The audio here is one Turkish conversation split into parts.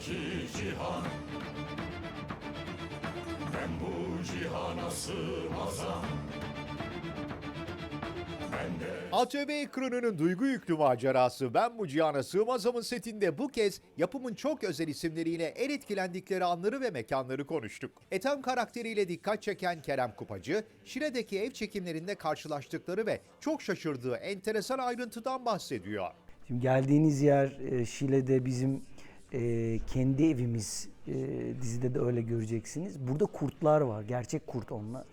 iki cihan Ben bu cihana sığmazam Ben de ATV ekranının duygu yüklü macerası Ben Bu Cihana Sığmazam'ın setinde bu kez yapımın çok özel isimleriyle en etkilendikleri anları ve mekanları konuştuk. Ethem karakteriyle dikkat çeken Kerem Kupacı, Şile'deki ev çekimlerinde karşılaştıkları ve çok şaşırdığı enteresan ayrıntıdan bahsediyor. Şimdi geldiğiniz yer e, Şile'de bizim e, kendi evimiz. E, dizide de öyle göreceksiniz. Burada kurtlar var. Gerçek kurt onlar.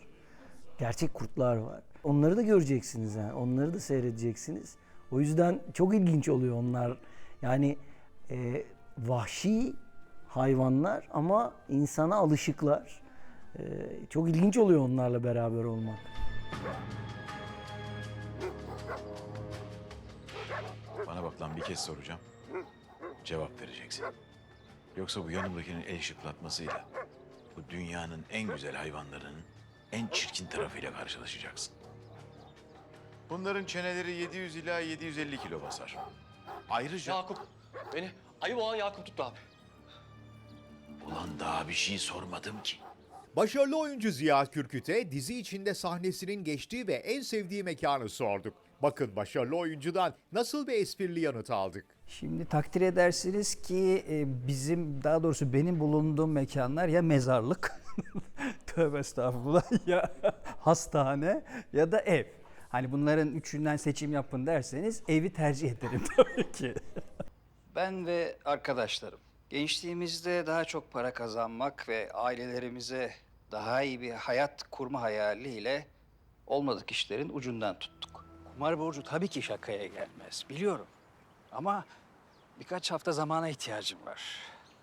Gerçek kurtlar var. Onları da göreceksiniz yani. Onları da seyredeceksiniz. O yüzden çok ilginç oluyor onlar. Yani e, vahşi hayvanlar ama insana alışıklar. E, çok ilginç oluyor onlarla beraber olmak. Bana bak lan bir kez soracağım. Cevap vereceksin. Yoksa bu yanımdakinin el şıklatmasıyla bu dünyanın en güzel hayvanlarının en çirkin tarafıyla karşılaşacaksın. Bunların çeneleri 700 ila 750 kilo basar. Ayrıca Yakup. Beni ayı boğan Yakup tuttu abi. ulan daha bir şey sormadım ki. Başarılı oyuncu Ziya Kürküt'e dizi içinde sahnesinin geçtiği ve en sevdiği mekanı sorduk. Bakın başarılı oyuncudan nasıl bir esprili yanıt aldık. Şimdi takdir edersiniz ki e, bizim daha doğrusu benim bulunduğum mekanlar ya mezarlık tövbe estağfurullah ya hastane ya da ev. Hani bunların üçünden seçim yapın derseniz evi tercih ederim tabii ki. Ben ve arkadaşlarım gençliğimizde daha çok para kazanmak ve ailelerimize daha iyi bir hayat kurma hayaliyle olmadık işlerin ucundan tuttuk. Kumar borcu tabii ki şakaya gelmez biliyorum. Ama birkaç hafta zamana ihtiyacım var.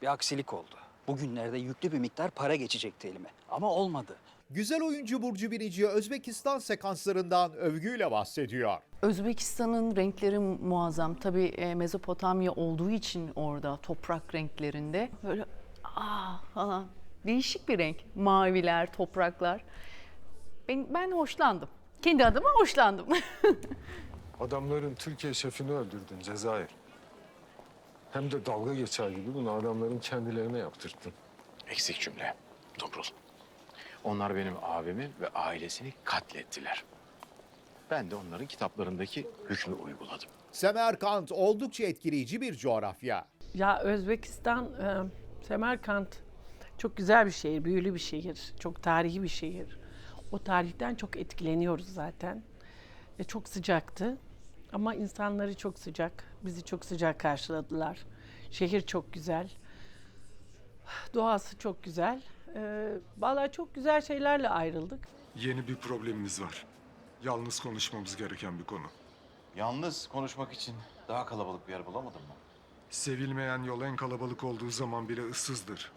Bir aksilik oldu. Bugünlerde yüklü bir miktar para geçecekti elime. Ama olmadı. Güzel oyuncu Burcu Binici Özbekistan sekanslarından övgüyle bahsediyor. Özbekistan'ın renkleri muazzam. Tabii e, Mezopotamya olduğu için orada toprak renklerinde böyle aa falan değişik bir renk. Maviler, topraklar. Ben, ben hoşlandım. Kendi adıma hoşlandım. Adamların Türkiye şefini öldürdün Cezayir. Hem de dalga geçer gibi bunu adamların kendilerine yaptırttın. Eksik cümle. Dobrul. Onlar benim abimi ve ailesini katlettiler. Ben de onların kitaplarındaki hükmü uyguladım. Semerkant oldukça etkileyici bir coğrafya. Ya Özbekistan, e, Semerkant çok güzel bir şehir, büyülü bir şehir, çok tarihi bir şehir. O tarihten çok etkileniyoruz zaten. Ve çok sıcaktı. Ama insanları çok sıcak, bizi çok sıcak karşıladılar. Şehir çok güzel, doğası çok güzel. E, vallahi çok güzel şeylerle ayrıldık. Yeni bir problemimiz var. Yalnız konuşmamız gereken bir konu. Yalnız konuşmak için daha kalabalık bir yer bulamadın mı? Sevilmeyen yol en kalabalık olduğu zaman bile ıssızdır.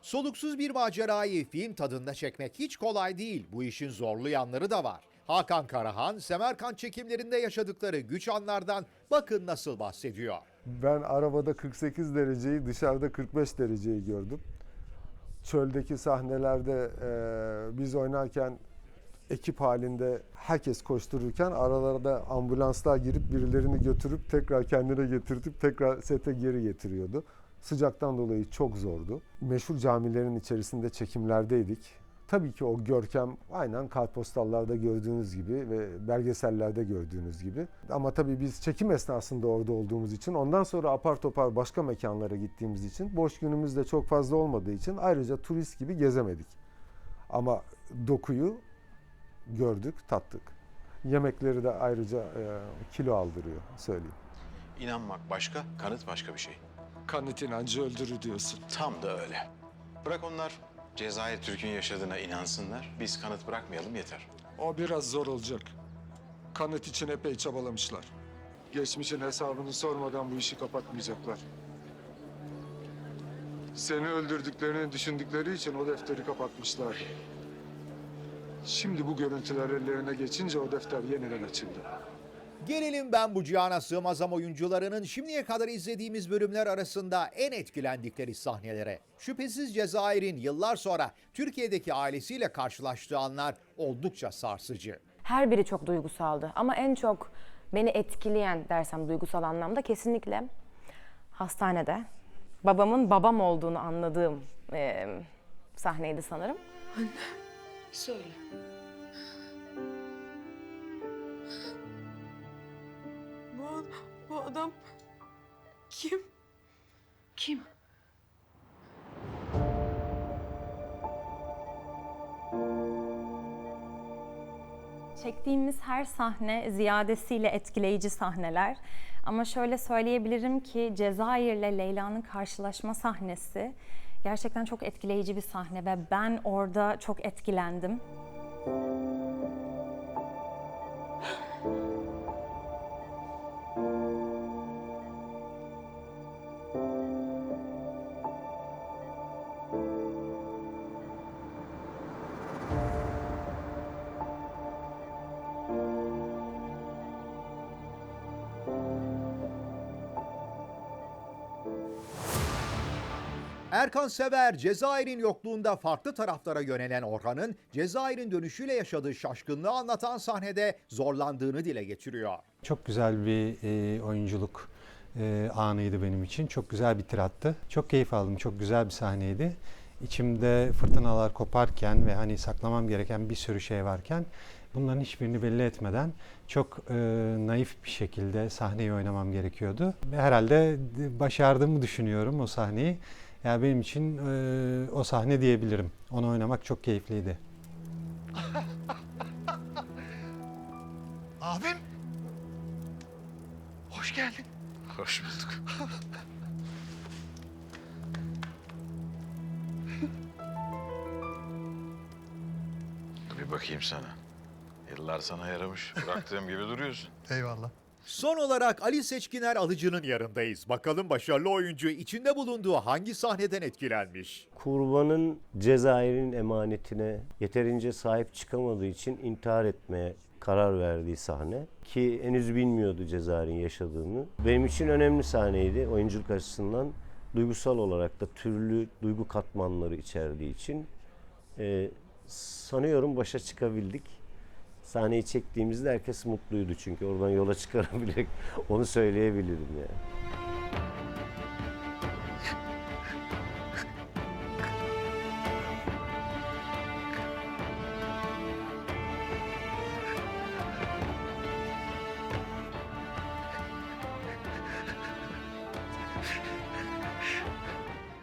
Soluksuz bir macerayı film tadında çekmek hiç kolay değil. Bu işin zorlu yanları da var. Hakan Karahan, Semerkant çekimlerinde yaşadıkları güç anlardan bakın nasıl bahsediyor. Ben arabada 48 dereceyi dışarıda 45 dereceyi gördüm. Çöldeki sahnelerde e, biz oynarken ekip halinde herkes koştururken aralarda ambulanslar girip birilerini götürüp tekrar kendine getirtip tekrar sete geri getiriyordu. Sıcaktan dolayı çok zordu. Meşhur camilerin içerisinde çekimlerdeydik. Tabii ki o görkem aynen kartpostallarda gördüğünüz gibi ve belgesellerde gördüğünüz gibi. Ama tabii biz çekim esnasında orada olduğumuz için ondan sonra apar topar başka mekanlara gittiğimiz için boş günümüz de çok fazla olmadığı için ayrıca turist gibi gezemedik. Ama dokuyu gördük, tattık. Yemekleri de ayrıca e, kilo aldırıyor söyleyeyim. İnanmak başka, kanıt başka bir şey. Kanıt inancı öldürür diyorsun. Tam da öyle. Bırak onlar Cezayir Türk'ün yaşadığına inansınlar. Biz kanıt bırakmayalım yeter. O biraz zor olacak. Kanıt için epey çabalamışlar. Geçmişin hesabını sormadan bu işi kapatmayacaklar. Seni öldürdüklerini düşündükleri için o defteri kapatmışlar. Şimdi bu görüntüler ellerine geçince o defter yeniden açıldı. Gelelim ben bu cihana sığmazam oyuncularının şimdiye kadar izlediğimiz bölümler arasında en etkilendikleri sahnelere. Şüphesiz Cezayir'in yıllar sonra Türkiye'deki ailesiyle karşılaştığı anlar oldukça sarsıcı. Her biri çok duygusaldı ama en çok beni etkileyen dersem duygusal anlamda kesinlikle hastanede babamın babam olduğunu anladığım e, sahneydi sanırım. Söyle. Bu, bu adam kim? Kim? Çektiğimiz her sahne ziyadesiyle etkileyici sahneler. Ama şöyle söyleyebilirim ki Cezayir'le Leyla'nın karşılaşma sahnesi gerçekten çok etkileyici bir sahne ve ben orada çok etkilendim. Erkan Sever, Cezayir'in yokluğunda farklı taraflara yönelen Orhan'ın Cezayir'in dönüşüyle yaşadığı şaşkınlığı anlatan sahnede zorlandığını dile getiriyor. Çok güzel bir e, oyunculuk e, anıydı benim için. Çok güzel bir tirattı. Çok keyif aldım. Çok güzel bir sahneydi. İçimde fırtınalar koparken ve hani saklamam gereken bir sürü şey varken bunların hiçbirini belli etmeden çok e, naif bir şekilde sahneyi oynamam gerekiyordu. Ve herhalde başardığımı düşünüyorum o sahneyi. Yani benim için e, o sahne diyebilirim. Onu oynamak çok keyifliydi. Abim. Hoş geldin. Hoş bulduk. Bir bakayım sana. Yıllar sana yaramış. Bıraktığım gibi duruyorsun. Eyvallah. Son olarak Ali Seçkiner Alıcı'nın yanındayız. Bakalım başarılı oyuncu içinde bulunduğu hangi sahneden etkilenmiş? Kurbanın Cezayir'in emanetine yeterince sahip çıkamadığı için intihar etmeye karar verdiği sahne ki henüz bilmiyordu Cezayir'in yaşadığını. Benim için önemli sahneydi oyunculuk açısından. Duygusal olarak da türlü duygu katmanları içerdiği için Ee, sanıyorum başa çıkabildik. Sahneyi çektiğimizde herkes mutluydu çünkü oradan yola çıkarabilecek onu söyleyebilirim yani.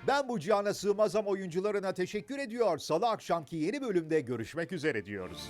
Ben bu cihana sığmazam oyuncularına teşekkür ediyor. Salı akşamki yeni bölümde görüşmek üzere diyoruz.